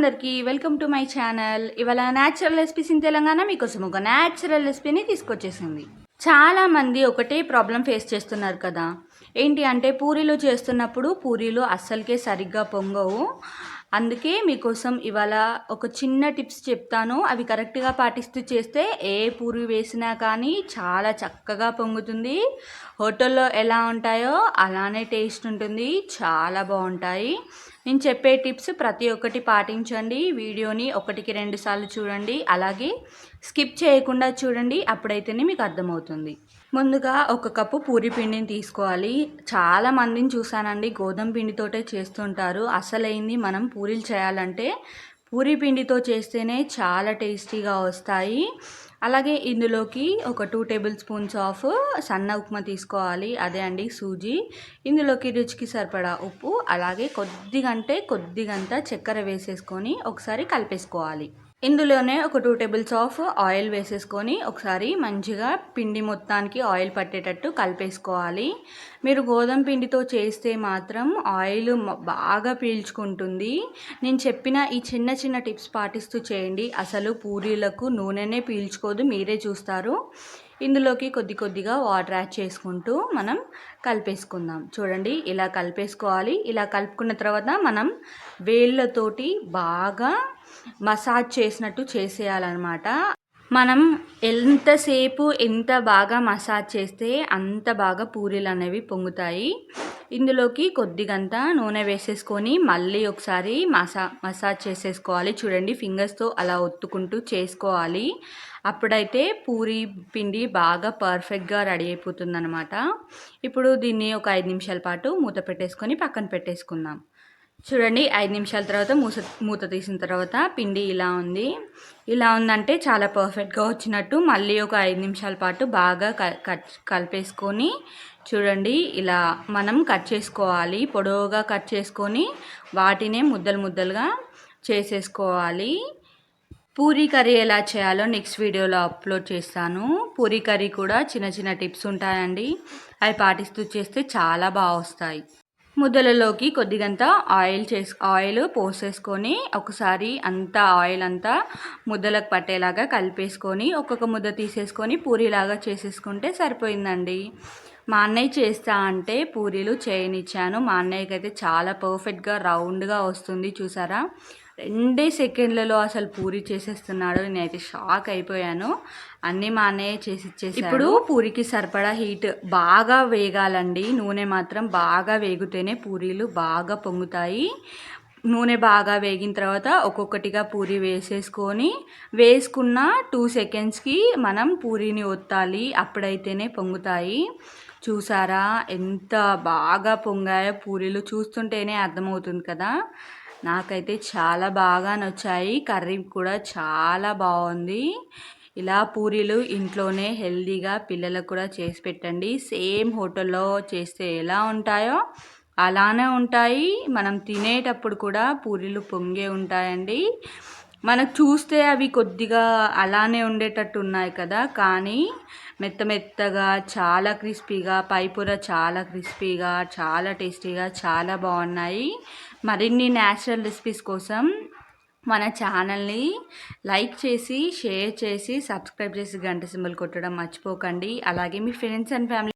అందరికీ welcome to my channel. ఇవాళ natural recipes in Telangana మీకోసం ఒక న్యాచురల్ రెసిపీని తీసుకొచ్చేసింది. చాలా మంది ఒకటే ప్రాబ్లం ఫేస్ చేస్తున్నారు కదా. ఏంటి అంటే పూరీలు చేస్తున్నప్పుడు పూరీలు అస్సలకే సరిగ్గా పొంగవు. అందుకే మీకోసం ఇవాళ ఒక చిన్న టిప్స్ చెప్తాను. అవి కరెక్ట్గా పాటిస్తూ చేస్తే ఏ పూరి వేసినా కానీ చాలా చక్కగా పొంగుతుంది. హోటల్లో ఎలా ఉంటాయో అలానే టేస్ట్ ఉంటుంది. చాలా బాగుంటాయి. నేను చెప్పే టిప్స్ ప్రతి ఒక్కటి పాటించండి. వీడియోని ఒకటికి రెండు సార్లు చూడండి. అలాగే స్కిప్ చేయకుండా చూడండి. అప్పుడైతేనే మీకు అర్థమవుతుంది. ముందుగా ఒక కప్పు పూరి పిండిని తీసుకోవాలి. చాలా మందిని చూసానండి గోధుమ పిండితోటే చేస్తుంటారు. అసలైంది మనం పూరీలు చేయాలంటే పూరి పిండితో చేస్తేనే చాలా టేస్టీగా వస్తాయి. అలాగే ఇందులోకి ఒక టూ టేబుల్ స్పూన్స్ ఆఫ్ సన్న ఉప్మా తీసుకోవాలి. అదే అండి సూజీ. ఇందులోకి రుచికి సరిపడా ఉప్పు అలాగే కొద్దిగంటే కొద్దిగంత చక్కెర వేసేసుకొని ఒకసారి కలిపేసుకోవాలి. ఇందులోనే ఒక టూ టేబుల్స్ ఆఫ్ ఆయిల్ వేసేసుకొని ఒకసారి మంచిగా పిండి మొత్తానికి ఆయిల్ పట్టేటట్టు కలిపేసుకోవాలి. మీరు గోధుమ పిండితో చేస్తే మాత్రం ఆయిల్ బాగా పీల్చుకుంటుంది. నేను చెప్పిన ఈ చిన్న చిన్న టిప్స్ పాటిస్తూ చేయండి. అసలు పూరీలకు నూనెనే పీల్చుకోదు మీరే చూస్తారు. ఇందులోకి కొద్ది కొద్దిగా వాటర్ యాడ్ చేసుకుంటూ మనం కలిపేసుకుందాం. చూడండి ఇలా కలిపేసుకోవాలి. ఇలా కలుపుకున్న తర్వాత మనం వేళ్ళతోటి బాగా మసాజ్ చేసినట్టు చేసేయాలన్నమాట. మనం ఎంతసేపు ఎంత బాగా మసాజ్ చేస్తే అంత బాగా పూరీలు అనేవి పొంగుతాయి. ఇందులోకి కొద్దిగంత నూనె వేసేసుకొని మళ్ళీ ఒకసారి మసా మసాజ్ చేసేసుకోవాలి. చూడండి ఫింగర్స్తో అలా ఒత్తుకుంటూ చేసుకోవాలి. అప్పుడైతే పూరి పిండి బాగా పర్ఫెక్ట్గా రెడీ అయిపోతుంది ఇప్పుడు దీన్ని ఒక ఐదు నిమిషాల పాటు మూత పెట్టేసుకొని పక్కన పెట్టేసుకుందాం. చూడండి ఐదు నిమిషాల తర్వాత మూస మూత తీసిన తర్వాత పిండి ఇలా ఉంది. ఇలా ఉందంటే చాలా పర్ఫెక్ట్గా వచ్చినట్టు మళ్ళీ ఒక ఐదు నిమిషాల పాటు బాగా కట్ కలిపేసుకొని చూడండి ఇలా మనం కట్ చేసుకోవాలి. పొడవుగా కట్ చేసుకొని వాటినే ముద్దలు ముద్దలుగా చేసేసుకోవాలి. పూరీ కర్రీ ఎలా చేయాలో నెక్స్ట్ వీడియోలో అప్లోడ్ చేస్తాను. పూరీ కర్రీ కూడా చిన్న చిన్న టిప్స్ ఉంటాయండి. అవి పాటిస్తూ చేస్తే చాలా బాగా వస్తాయి. ముద్దలలోకి కొద్దిగంత ఆయిల్ చేసు ఆయిల్ పోసేసుకొని ఒకసారి అంతా ఆయిల్ అంతా ముద్దలకు పట్టేలాగా కలిపేసుకొని ఒక్కొక్క ముద్ద తీసేసుకొని పూరీలాగా చేసేసుకుంటే సరిపోయిందండి. మా అన్నయ్య చేస్తా అంటే పూరీలు చేయనిచ్చాను. మా అన్నయ్యకి అయితే చాలా పర్ఫెక్ట్గా రౌండ్గా వస్తుంది చూసారా? రెండే సెకండ్లలో అసలు పూరి చేసేస్తున్నాడు. నేనైతే షాక్ అయిపోయాను. అన్నీ మా అన్నయ్య చేసి ఇచ్చేసి ఇప్పుడు పూరికి సరిపడా హీట్ బాగా వేగాలండి. నూనె మాత్రం బాగా వేగితేనే పూరీలు బాగా పొంగుతాయి. నూనె బాగా వేగిన తర్వాత ఒక్కొక్కటిగా పూరి వేసేసుకొని వేసుకున్న టూ సెకండ్స్కి మనం పూరీని ఒత్తాలి. అప్పుడైతేనే పొంగుతాయి. చూసారా? ఎంత బాగా పొంగాయో పూరీలు. చూస్తుంటేనే అర్థమవుతుంది కదా. నాకైతే చాలా బాగా నచ్చాయి. కర్రీ కూడా చాలా బాగుంది ఇలా పూరీలు ఇంట్లోనే హెల్దీగా పిల్లలకు కూడా చేసి పెట్టండి. సేమ్ హోటల్లో చేస్తే ఎలా ఉంటాయో అలానే ఉంటాయి. మనం తినేటప్పుడు కూడా పూరీలు పొంగే ఉంటాయండి. మనకు చూస్తే అవి కొద్దిగా అలానే ఉండేటట్టు ఉన్నాయి కదా. కానీ మెత్త మెత్తగా చాలా క్రిస్పీగా పైపూర చాలా క్రిస్పీగా చాలా టేస్టీగా చాలా బాగున్నాయి మరిన్ని న్యాచురల్ రెసిపీస్ కోసం మన ఛానల్ని లైక్ చేసి షేర్ చేసి సబ్స్క్రైబ్ చేసి గంట సింబల్ కొట్టడం మర్చిపోకండి. అలాగే మీ ఫ్రెండ్స్ అండ్ ఫ్యామిలీ